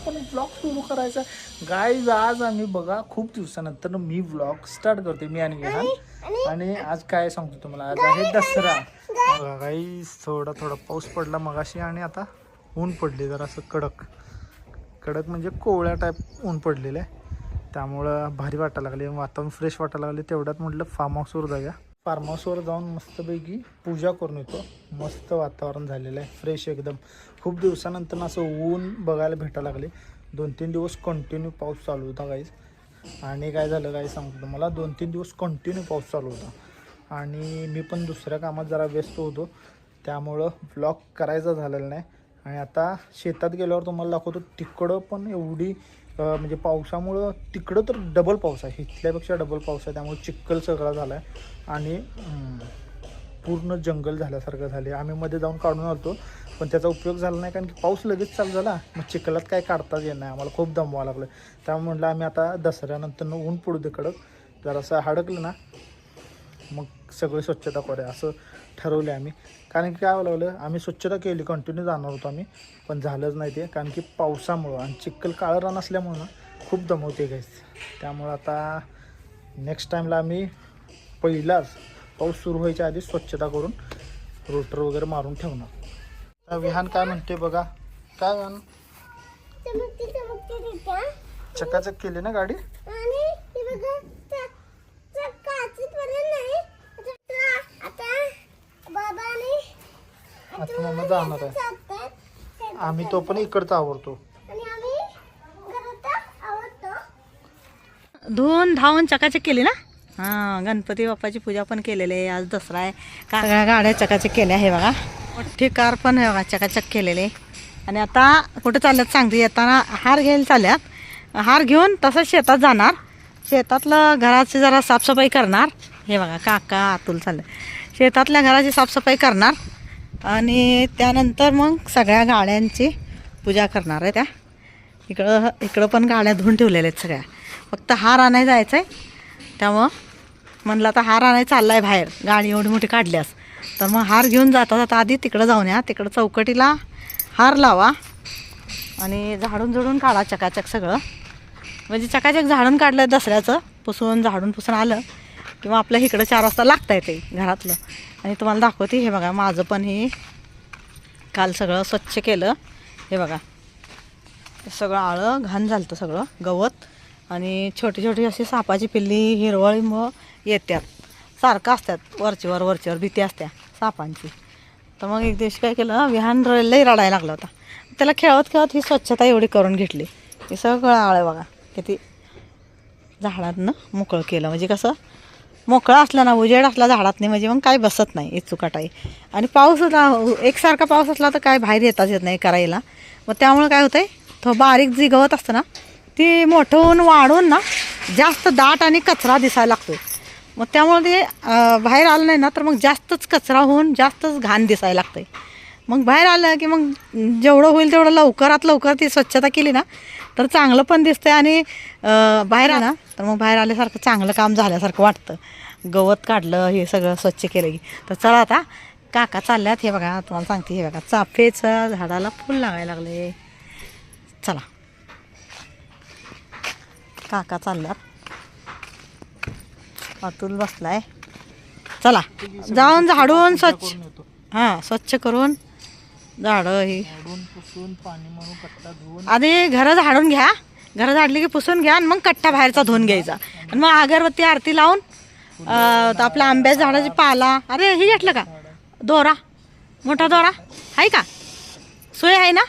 आपण ब्लॉग सुरू करायचा. गाईज आज आम्ही बघा खूप दिवसानंतर मी ब्लॉग स्टार्ट करते मी आणि विहान आणि आज काय सांगतो तुम्हाला? आज आहे दसरा. बघा गाईज थोडा थोडा पाऊस पडला मगाशी आणि आता ऊन पडले जरा असं कडक. कडक म्हणजे कोवळ्या टाईप ऊन पडलेलं आहे. त्यामुळं भारी वाटायला लागले. वातावरण फ्रेश वाटायला लागले. तेवढ्यात म्हटलं फार्म हाऊसवर जाऊया. फार्म हाऊसवर जाऊन मस्तपैकी पूजा करून येतो. मस्त वातावरण झालेलं आहे. फ्रेश एकदम. खूप दिवसानंतर असं ऊन बघायला भेटायला लागले. दोन तीन दिवस कंटिन्यू पाऊस चालू होता गाईज आणि काय झालं काय सांगतो मला दोन तीन दिवस कंटिन्यू पाऊस चालू होता. आणि मी पण दुसऱ्या कामात जरा व्यस्त होतो. त्यामुळं ब्लॉग करायचा झालेला नाही. आणि आता शेतात गेल्यावर तुम्हाला दाखवतो तिकडं पण एवढी म्हणजे पावसामुळं तिकडं तर डबल पाऊस आहे. इथल्यापेक्षा डबल पाऊस आहे. त्यामुळे चिखल सगळा झाला आहे आणि पूर्ण जंगल झाल्यासारखं झाले आम्ही मध्ये जाऊन काढून आलतो पण त्याचा उपयोग झाला नाही कारण की पाऊस लगेच चालू झाला. मग चिखलात काय काढताच येणार नाही. आम्हाला खूप दमवा लागलं. त्यामुळे म्हटलं आम्ही आता दसऱ्यानंतर ऊन पडू दे कडक. जरासं हडकलं ना मग सगळी स्वच्छता करूया. असं ठरवलं आम्ही. कारण की काय व्हायला लागलं आम्ही स्वच्छता केली कंटिन्यू जाणार होतो आम्ही. पण झालंच नाही ते. कारण की पावसामुळं आणि चिखल काळं रान असल्यामुळं ना खूप दमवते गाईस त्यामुळं आता नेक्स्ट टाईमला आम्ही पहिलाच पाऊस सुरू व्हायच्या आधी स्वच्छता करून रोटर वगैरे मारून ठेवणार. आता विहान काय म्हणते बघा. काय विहान? चकाचक केली ना गाडी? हे आता- मम्मा जाणार आहे. आम्ही तो पण इकडचा आवडतो आणि आम्ही घरात आवडतो धुवून धावून चकाचक केली ना? हां गणपती बाप्पाची पूजा पण केलेली आहे. आज दसरा आहे. का सगळ्या गाड्या चकाचक केल्या आहे बघा. मोठी कार पण आहे बघा चकाचक केलेली आणि आता कुठं चालल्यात सांगते. येताना हार घ्यायला चालल्यात. हार घेऊन तसंच शेतात जाणार. शेतातलं घराची जरा साफसफाई करणार. हे बघा काका अतुल चाललं. शेतातल्या घराची साफसफाई करणार. आणि त्यानंतर मग सगळ्या गाड्यांची पूजा करणार आहे त्या. इकडं इकडं पण गाड्या धुवून ठेवलेल्या आहेत सगळ्या. फक्त हार आणायला जायचं आहे त्यामुळं म्हणलं आता हार आणायला चालला आहे बाहेर. गाडी एवढी मोठी काढल्यास. तर मग हार घेऊन जाता जाता आधी तिकडं जाऊन या. तिकडं चौकटीला हार लावा. आणि झाडून झुडून काढा चकाचक सगळं. म्हणजे चकाचक झाडून काढलं दसऱ्याचं. पुसून झाडून पुसून आलं. किंवा आपल्या इकडं चार वाजता लागता येते घरातलं. आणि तुम्हाला दाखवते. हे बघा माझं पण हे काल सगळं स्वच्छ केलं. हे बघा. सगळं आळं घाण झालं सगळं. गवत. आणि छोटी छोटी अशी सापाची पिल्ली हिरवळी मग येत्यात. सारखं असतात वरचीवर वरचीवर भीती असत्या सापांची. तर मग एक दिवशी काय केलं विहान र- लई रडायला लागला होता. त्याला खेळत खेळत ही स्वच्छता एवढी करून घेतली. हे सगळं आळं बघा किती झाडांना मोकळं केलं. म्हणजे कसं मोकळं असलं ना उजेड असला झाडात नाही म्हणजे मग काय बसत नाही इचुकाटाई आणि पाऊस होता एकसारखा पाऊस असला तर काय बाहेर येताच येत नाही करायला. मग त्यामुळं काय होतं आहे तो बारीक जी गवत असतं ना ती मोठं होऊन वाढून ना जास्त दाट आणि कचरा दिसायला लागतो मग त्यामुळे ते बाहेर आलं नाही ना तर मग जास्तच कचरा होऊन जास्तच घाण दिसायला लागतंय. मग बाहेर आलं की मग जेवढं होईल तेवढं लवकरात लवकर ती स्वच्छता केली ना तर चांगलं पण दिसतंय आणि बाहेर आलं तर मग बाहेर आल्यासारखं चांगलं काम झाल्यासारखं वाटतं. गवत काढलं हे सगळं स्वच्छ केलं की. तर चला आता काका चालल्यात हे बघा तुम्हाला सांगते हे बघा चाफेचं झाडाला फुल लागायला लागले. चला. काका चालल्यात. अतुल बसलाय. चला जाऊन झाडून स्वच्छ हां स्वच्छ करून झाडं ही. आधी घरं झाडून घ्या. घरं झाडली की पुसून घ्या आणि मग कट्टा बाहेरचा धुवून घ्यायचा. आणि मग अगरबत्ती आरती लावून आपल्या आंब्याच्या झाडाची पाला. अरे हे घेतलं का? दोरा. मोठा दोरा. आहे का? सुई आहे ना?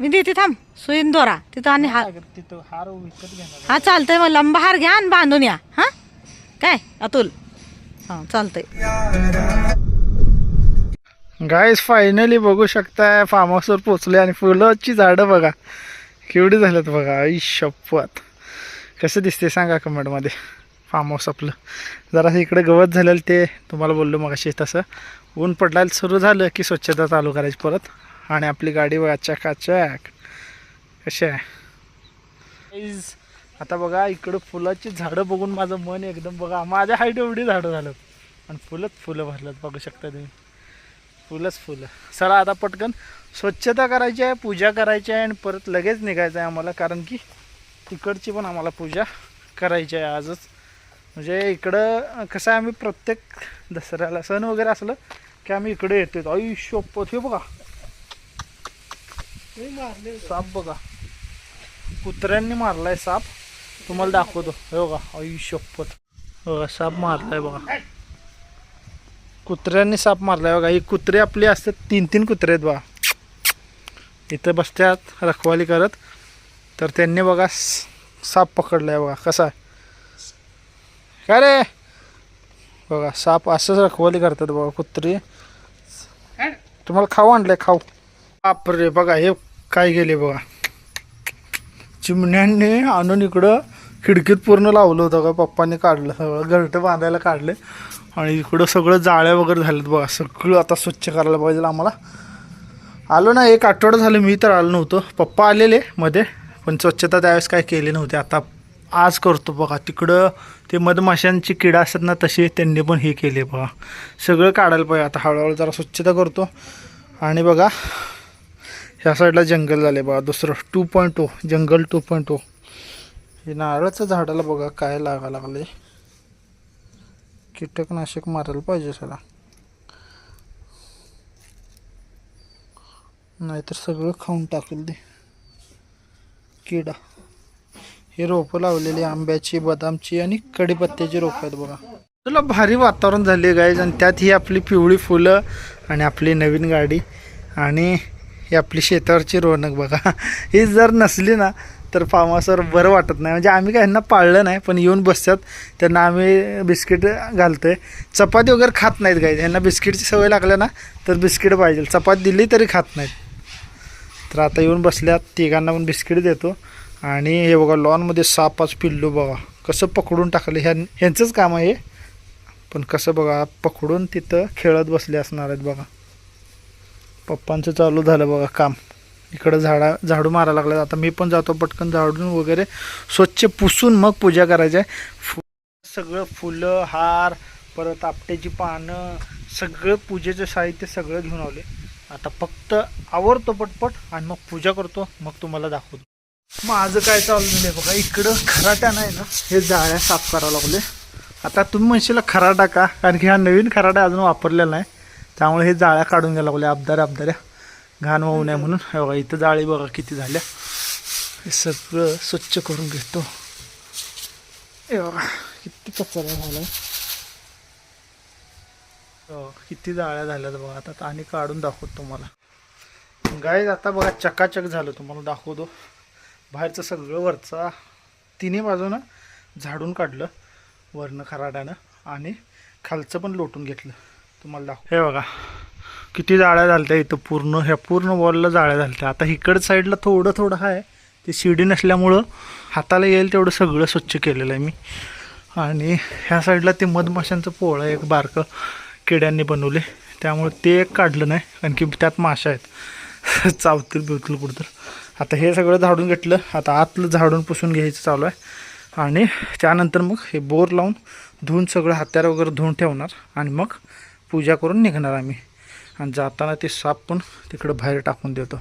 मी देते थांब. सुई आणि दोरा तिथं आणि हा लागत तिथं हार विकत घेणार हा चालतंय मग. लंबा हार घ्या आणि बांधून या. हां? काय? अतुल. हां चालतंय. गाईस फायनली बघू शकताय फार्म हाऊसवर पोचले आणि फुलाची झाडं बघा. केवढी झाल्यात बघा. आई शपथ. कसं दिसते सांगा कमेंटमध्ये. फार्म हाऊस आपलं. जरा इकडे गवत झालेलं ते तुम्हाला बोललो मग अशी तसं. ऊन पडलायला सुरू झालं की स्वच्छता चालू करायची परत. आणि आपली गाडी बघा चकाचक. कशी आहे? आता बघा इकडं फुलाची झाडं बघून माझं मन एकदम बघा माझ्या हाईट एवढी झाडं झालं. आणि फुलंच फुलं भरल्यात बघू शकता तुम्ही. फुलंच फुलं. चला आता पटकन स्वच्छता करायची आहे पूजा करायची आहे आणि परत लगेच निघायचं आहे आम्हाला कारण की तिकडची पण आम्हाला पूजा करायची आहे आजच. म्हणजे इकडं कसं आहे आम्ही प्रत्येक दसऱ्याला सण वगैरे असलं की आम्ही इकडे येतो आयुष्यपत हे बघा. साप बघा. कुत्र्यांनी मारलाय साप. तुम्हाला दाखवतो. हे बघा. आयुष्यपत बघा साप मारलाय बघा. कुत्र्यांनी साप मारलाय बघा. ही कुत्रे आपली असतात. तीन तीन कुत्रे आहेत बघा. इथं बसत्यात रखवाली करत. तर त्यांनी बघा साप पकडलाय बघा. कसा आहे? काय रे? बघा साप असंच रखवाली करतात बघा कुत्री. तुम्हाला खाऊ आणलंय खाऊ. बापरे बघा हे काय गेले बघा. चिमण्यांनी आणून इकडं खिडकीत पूर्ण लावलं होतं का पप्पांनी काढलं सगळं घरटं बांधायला काढले. आणि इकडं सगळं जाळ्या वगैरे झालेत बघा सगळं आता स्वच्छ करायला पाहिजे आम्हाला. आलो ना एक आठवडा झालं मी तर आलो नव्हतो. पप्पा आलेले मध्ये पण स्वच्छता त्यावेळेस काय केली नव्हती. आता आज करतो बघा तिकडं ते मधमाशांची किडा असतात ना तसे त्यांनी पण हे केले बघा. सगळं काढायला पाहिजे. आता हळूहळू जरा स्वच्छता करतो. आणि बघा ह्या साईडला जंगल झाले बघा दुसरं टू पॉईंट ओ जंगल टू पॉईंट ओ हे नारळाचं झाडाला बघा काय लागा लागले. कीटकनाशक मारायला पाहिजे सगळा. नाहीतर सगळं खाऊन टाकेल ते. किडा. हे रोपं लावलेली आंब्याची बदामची आणि कडीपत्त्याची रोपं आहेत बघा. तुला भारी वातावरण झाले गाईज आणि त्यात ही आपली पिवळी फुलं आणि आपली नवीन गाडी. आणि ही आपली शेतावरची रोनक बघा. ही जर नसली ना तर फार्मासवर बरं वाटत नाही. म्हणजे आम्ही काय ह्यांना पाळलं नाही पण येऊन बसतात. त्यांना आम्ही बिस्किट घालतोय. चपाती वगैरे खात नाहीत गाई ह्यांना बिस्किटची सवय लागल्या ना तर बिस्किट पाहिजे. चपाती दिली तरी खात नाहीत. तर आता येऊन बसल्यात. तिघांना पण बिस्किट देतो. आणि हे बघा लॉनमध्ये सापाच पिल्लू बघा. कसं पकडून टाकलं. ह्या ह्यांचंच काम आहे पण कसं बघा पकडून तिथं खेळत बसले असणार आहेत बघा. पप्पांचं चालू झालं बघा काम. इकडं झाडा झाडू मारायला लागलं आता मी पण जातो पटकन झाडून वगैरे. स्वच्छ पुसून मग पूजा करायची आहे. फु सगळं फुलं हार परत आपट्याची पानं सगळं पूजेचं साहित्य सगळं घेऊन आले आता फक्त आवरतो पटपट आणि मग पूजा करतो. मग तुम्हाला दाखवतो. माझं काय चालू आहे बघा. इकडं खराटा नाही ना हे जाळ्या साफ करावं लागले आता तुम्ही म्हणशील खराटा का? कारण की हा नवीन खराटा अजून वापरलेला नाही. त्यामुळे हे जाळ्या काढून घ्यायला बोल्या अबदाऱ्या अबदाऱ्या घाण वाहू नये म्हणून. हे बघा इथं जाळी बघा किती झाल्या. हे सगळं स्वच्छ करून घेतो. हे बघा किती कचरा झाला हो, किती जाळ्या झाल्यात बघा. आता आणि काढून दाखवतो तुम्हाला. गाय आता बघा चकाचक झालं. तुम्हाला दाखवतो. बाहेरचं सगळं वरचा. तिन्ही बाजूनं झाडून काढलं. वरनं खराड्यानं आणि खालचं पण लोटून घेतलं. तुम्हाला दाखव हे बघा किती जाळ्या झालत्या इथं पूर्ण ह्या पूर्ण वॉलला जाळ्या झालत्या. आता इकडं साईडला थोडं थोडं आहे ते शिडी नसल्यामुळं हाताला येईल तेवढं सगळं स्वच्छ केलेलं आहे मी. आणि ह्या साईडला ते मधमाशांचं पोळं एक बारकं किड्यांनी बनवले. त्यामुळे ते एक काढलं नाही कारण की त्यात माशा आहेत. चावतील बिवतील कुठं आता हे सगळं झाडून घेतलं. आता आतलं झाडून पुसून घ्यायचं चालू आहे. आणि त्यानंतर मग हे बोर लावून धुवून सगळं हात्यार वगैरे धुवून ठेवणार. आणि मग पूजा करून निघणार आम्ही. आणि जाताना ते साप पण तिकडं बाहेर टाकून देतो.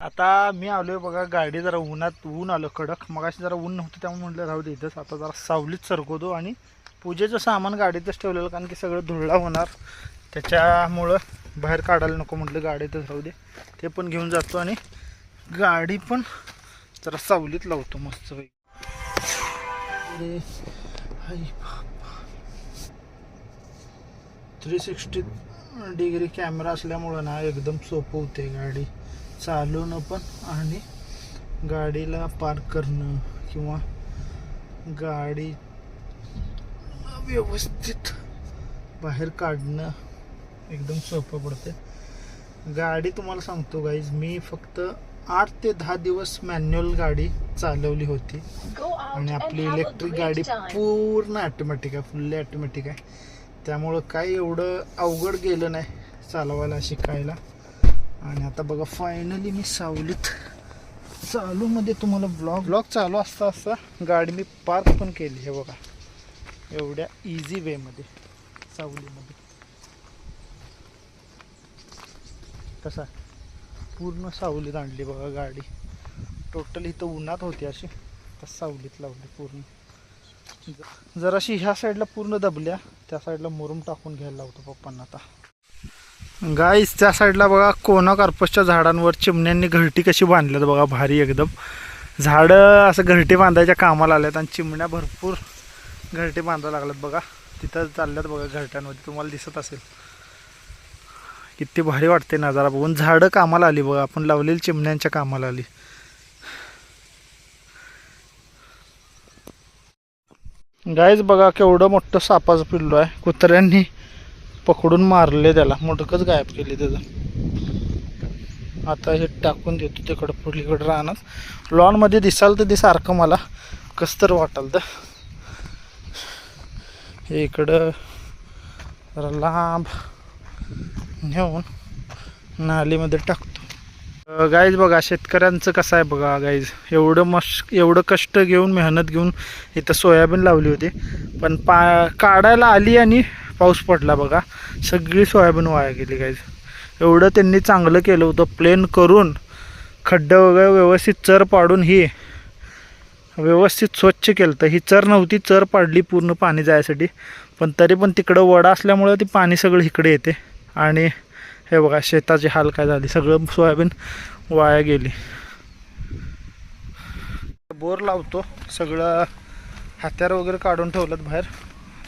आता मी आलोय बघा गाडी जरा उन्हात ऊन आलं कडक. मगाशी जरा ऊन नव्हतं त्यामुळे म्हटलं राहू दे इथंच. आता जरा सावलीत सरकवतो आणि पूजेचं सामान गाडीतच ठेवलेलं कारण की सगळं धुळला होणार. त्याच्यामुळं बाहेर काढायला नको म्हटलं गाडीतच राहू दे. ते पण घेऊन जातो आणि गाडी पण जरा सावलीत लावतो मस्त थ्री सिक्स्टी डिग्री कॅमेरा असल्यामुळं ना एकदम सोपं होते गाडी. चालवणं पण आणि गाडीला पार्क करणं किंवा गाडी व्यवस्थित बाहेर काढणं एकदम सोपं पडते. गाडी तुम्हाला सांगतो गाईज मी फक्त आठ ते दहा दिवस मॅन्युअल गाडी चालवली होती. आणि आपली इलेक्ट्रिक गाडी पूर्ण ऑटोमॅटिक आहे फुल्ली ऑटोमॅटिक आहे. त्यामुळं काही एवढं अवघड गेलं नाही चालवायला शिकायला. आणि आता बघा फायनली मी सावलीत चालूमध्ये तुम्हाला ब्लॉग ब्लॉग चालू असता असता गाडी मी पार्क पण केली. हे बघा एवढ्या इझी वेमध्ये सावलीमध्ये. कसा? पूर्ण सावलीत आणली बघा गाडी. टोटल इथं उन्हात होती अशी तर सावलीत लावली पूर्ण. जर अशी ह्या साईडला पूर्ण दबल्या त्या साईडला मुरुम टाकून घ्यायला लावतो पप्पांना आता. गाईस त्या साईडला बघा कोना कार्पसच्या झाडांवर चिमण्यांनी घरटी कशी बांधल्यात बघा भारी एकदम. झाडं असं घरटी बांधायच्या कामाला आल्यात आणि चिमण्या भरपूर घरटे बांधायला लागल्यात बघा. तिथं चालल्यात बघा घरट्यांमध्ये तुम्हाला दिसत असेल. किती भारी वाटते नजारा बघून. झाडं कामाला आली बघा आपण लावलेली चिमण्यांच्या कामाला आली. गायच बघा केवढं मोठं सापाचं पिल्लू आहे. कुत्र्यांनी पकडून मारले त्याला. मोठकच गायब केले त्याचं. आता हे टाकून देतो तिकडं पुढलीकडं राहणार लॉनमध्ये दिसाल तर ते सारखं मला. कसं तर वाटाल तर. हे इकडं जरा लांब नेऊन नालीमध्ये टाकतो. गाईज बघा शेतकऱ्यांचं कसं आहे बघा गाईज एवढं मस्त एवढं कष्ट घेऊन मेहनत घेऊन इथं सोयाबीन लावली होती. पण पा काढायला आली आणि पाऊस पडला बघा. सगळी सोयाबीन वाया गेली गाईज एवढं त्यांनी चांगलं केलं होतं. प्लेन करून खड्डं वगैरे व्यवस्थित चर पाडून ही व्यवस्थित स्वच्छ केलं तर ही चर नव्हती चर पाडली पूर्ण पाणी जायसाठी. पण तरी पण तिकडं वडा असल्यामुळं ती पाणी सगळं इकडे येते. आणि हे बघा शेताची हाल काय झाली. सगळं सोयाबीन वाया गेली. बोर लावतो. सगळं हात्यार वगैरे काढून ठेवलं बाहेर.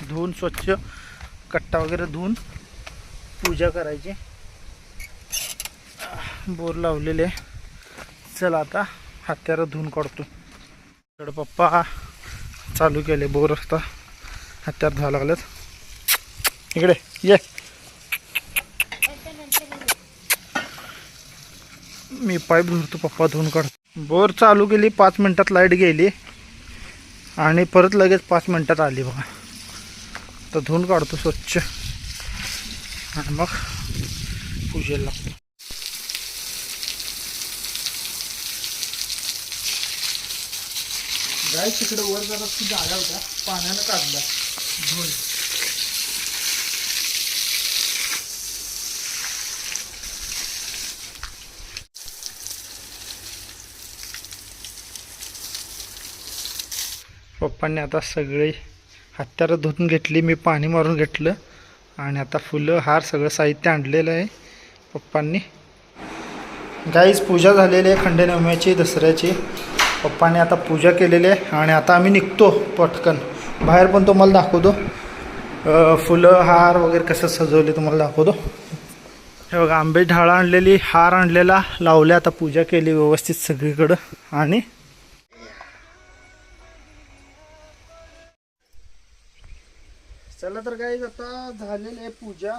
धुवून स्वच्छ कट्टा वगैरे धुवून पूजा करायची. बोर लावलेले चला आता हात्यार धुवून काढतो. इकडे पप्पा चालू केले बोर. असता हत्यार धुवा लागलेत. इकडे ये. मी पाईप धुतो पप्पा धुवून काढतो. बोर चालू केली पाच मिनटात लाइट गेली. आणि परत लगेच पाच मिनटात आली बघा. तर धुवून काढतो स्वच्छ. आणि मग पूजेला लागतो. गाय तिकडे वर जरा जागा होता पाण्यानं काढला. धुवून. पप्पांनी आता सगळी हत्यारं धुवून घेतली मी पाणी मारून घेतलं आणि आता फुलं हार सगळं साहित्य आणलेलं आहे पप्पांनी. गाईज पूजा झालेली आहे खंडेनवम्याची दसऱ्याची. पप्पाने आता पूजा केलेली आहे आणि आता आम्ही निघतो पटकन. बाहेर पण तुम्हाला दाखवतो. फुलं हार वगैरे कसं सजवले तुम्हाला दाखवतो. हे बघा आंबे ढाळा आणलेली हार आणलेला लावले आता पूजा केली व्यवस्थित सगळीकडं. आणि चला तर काही आता झालेली आहे पूजा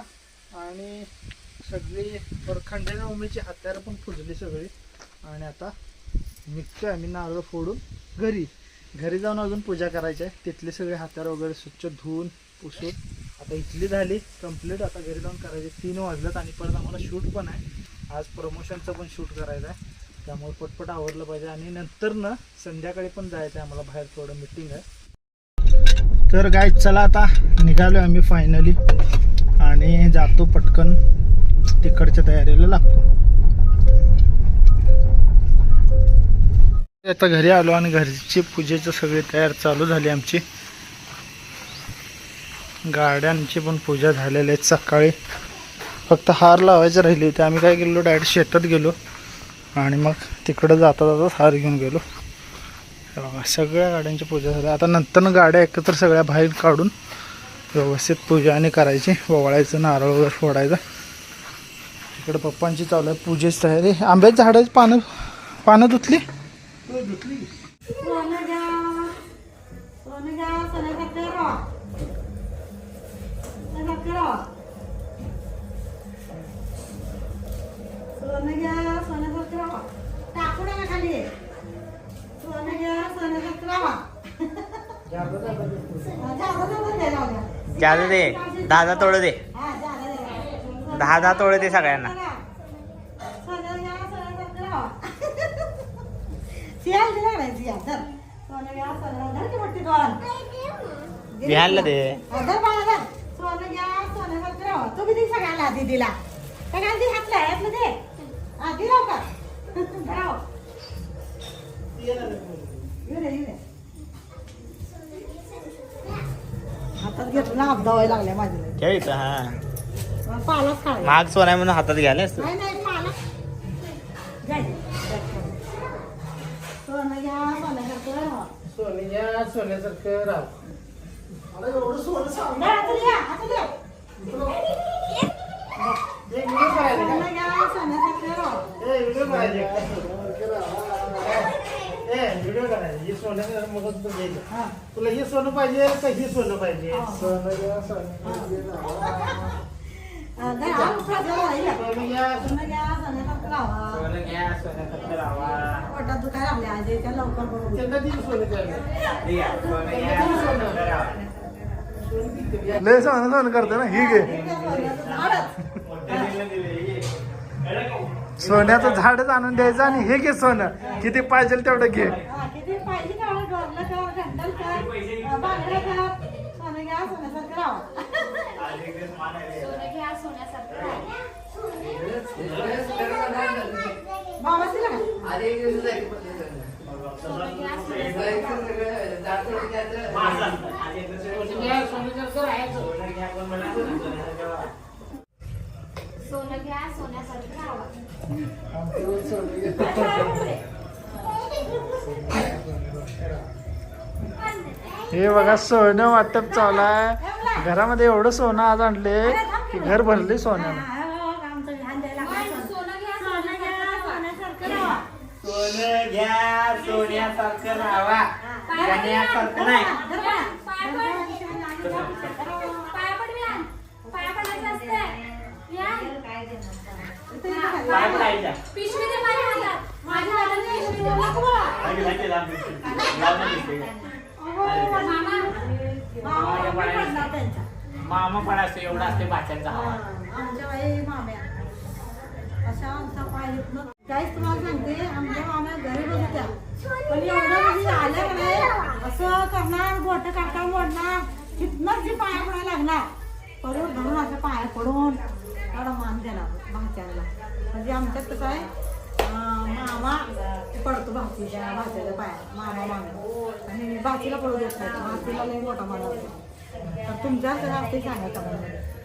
आणि सगळी खंडेच्या उमेची हत्यारं पण फुजली सगळी. आणि आता निघतोय आम्ही नारळ फोडून घरी. घरी जाऊन अजून पूजा करायची आहे. तिथले सगळे हात्यार वगैरे स्वच्छ धुवून पुसून. आता इथली झाली कंप्लीट आता घरी जाऊन करायची. तीन वाजल्यात आणि परत आम्हाला शूट पण आहे. आज प्रमोशनचं पण शूट करायचं आहे त्यामुळे पटपट आवरलं पाहिजे. आणि नंतर ना संध्याकाळी पण जायचं आहे आम्हाला बाहेर. थोडं मिटिंग आहे. तर गाय चला आता निघालो आम्ही फायनली आणि जातो पटकन. तिकडच्या तयारीला लागतो. आता घरी आलो आणि घरची पूजेचं सगळी तयार चालू झाली आमची. गाड्यांची पण पूजा झालेली आहे सकाळी. फक्त हार लावायचं राहिली होती. आम्ही काय गेलो डायरेक्ट शेतात गेलो. आणि मग तिकडं जाता जाताच हार घेऊन गेलो. हे बघा सगळ्या गाड्यांची पूजा झाली. आता नंतर गाड्या एकत्र सगळ्या बाहेर काढून व्यवस्थित पूजा आणि करायची. ओवाळायचं नारळ वगैरे फोडायचं. इकडे पप्पांची चालू आहे पूजेची तयारी. आंब्याच्या झाडाची पानं पानं धुतली? जादा दे. दहा दहा तोड दे. दहा दहा तोड दे सगळ्यांना. सोनं घ्या सोन्याचा करा सियाल दिला नाही हातात घेतलं ना हात धावायला लागल्या माझ्या ठेव इथं हा. पालाच महाग सोना म्हणून हातात घ्यायलास नाही नाही पाला. जाय. सोनं घ्या सोन्यासारखं. सोन्या सोन्यासारखं राव नाही, घ्या, घ्या. सोनं घ्या सोन्यासारखं. ए, व्हिडिओ ए व्हिडिओ करायचे हे सोनं मग तुझं घ्यायचं हा. तुला हे सोनं पाहिजे का हे सोनं पाहिजे? सोनं घ्या सोनं घ्या. सोनं घ्या. सोनं पोटात लागले आज त्या लवकर बरोबर त्यांना दिलं सोनं राहावा. लय सोनं सोनं करतो ना ही घे. सोन्याचं झाडच आणून द्यायचं आणि हे घे सोनं. किती पाहिजे तेवढं घे. किती पाहिजे तेवढं डोरलं कर घंटल कर बांगड्या कर सोनं घ्या सोन्यासारखं राहा. सोनं घ्या सोन्यासारखं राहा. बाबा तिला का सोनं घ्या सोन्यासारखं सोनं घ्या सोन्यासारखं हे बघा सोनं वाटप चालू आहे. घरामध्ये एवढं सोनं आज आणले की घर भरले सोन्यानं. सोनं. घ्या सोनं घ्या सोन्यासारखं राहा. नाही. काय पडायच्या पिशवी दे माझ्या हातात माझ्या हातात पिशवी देऊ नको मला लागे, लागे, लागे. लागे दिसते का? मामा मामा पडला त्यांचा. मामा पण असते एवढा असते हा, हवा आमच्या माम्या अशा आमचा. काहीच तुम्हाला सांगते आमच्या माम्या घरी बसत्या पण एवढं म्हणजे आल्या का नाही असं करणार बोट काढता मोडणार तिथनंच जी पाया पडायला लागणार पडून धरून असं पाया पडून एवढा मान देणार भाच्याला म्हणजे आमच्यात कसं आहे मामा पडतो भाचीच्या भाच्याच्या पाया मामा मामा आणि भाचीला पडू देत नाही भाचीला लई मोठा माना तर तुमच्या असं असते सांगायचं